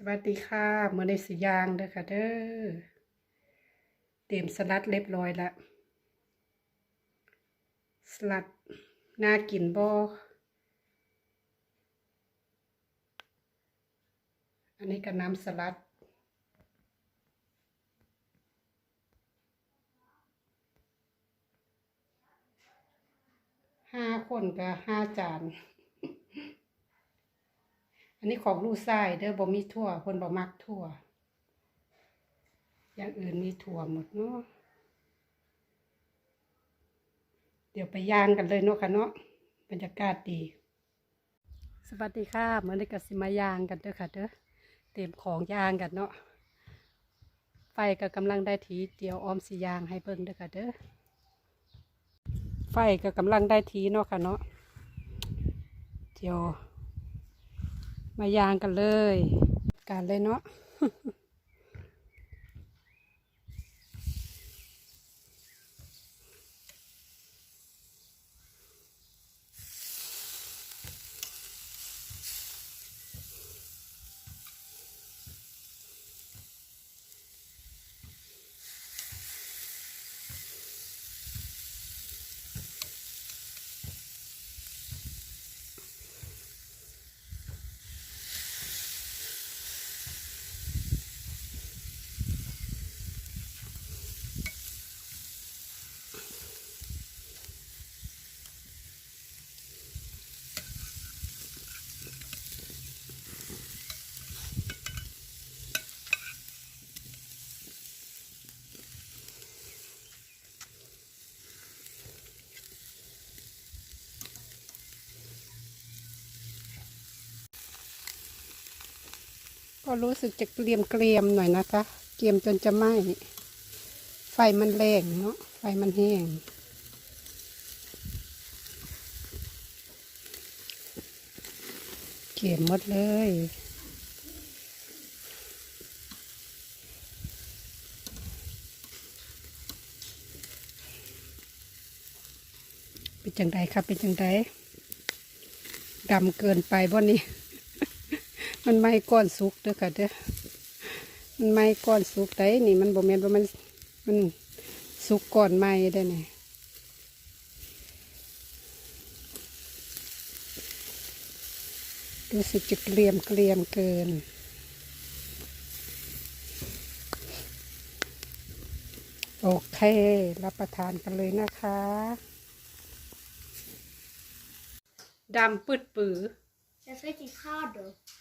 สวัสดีค่ะเมื่อในสียางเด้อค่ะเด้อเตรียมสลัดเรียบร้อยละสลัดน่ากินบ่อันนี้ก็น้ำสลัด ห้าคนก็ห้าจาน อันนี้ของลูกไส้เด้อบ่มีถั่วคนบ่มักถั่ว อย่างอื่นมีถั่วหมดเนาะเดี๋ยวไปย่างกันเลยเนาะค่ะเนาะบรรยากาศดี สวัสดีค่ะเมื่อนี้ก็สิมาย่างกันเด้อค่ะเด้อเตรียมของย่างกันเนาะไฟก็กำลังได้ทีเดียวออมสิย่างให้เบิ่งเด้อค่ะเด้อไฟก็กำลังได้ทีเนาะค่ะเนาะเดี๋ยว มายางกันเลย การเลยเนาะ ก็รู้สึกจะเกรียมเกรียมๆหน่อยนะคะ เกรียมจนจะไหม้ไฟมันแรงเนาะไฟมันแห้งเกรียมหมดเลยเป็นจังไดครับเป็นจังไดดำเกินไปบ่นี่ มันไหม้ก้อนสุกเด้อค่ะเด้อมันไหม้ก้อนสุกได้นี่มันบ่แม่นว่ามันมันสุกก้อนไหม้ได้นี่รู้สึกจะเกลียมเกลียมเกิน โอเค รับประทานกันเลยนะคะดำปืดปือ Das ist richtig hart.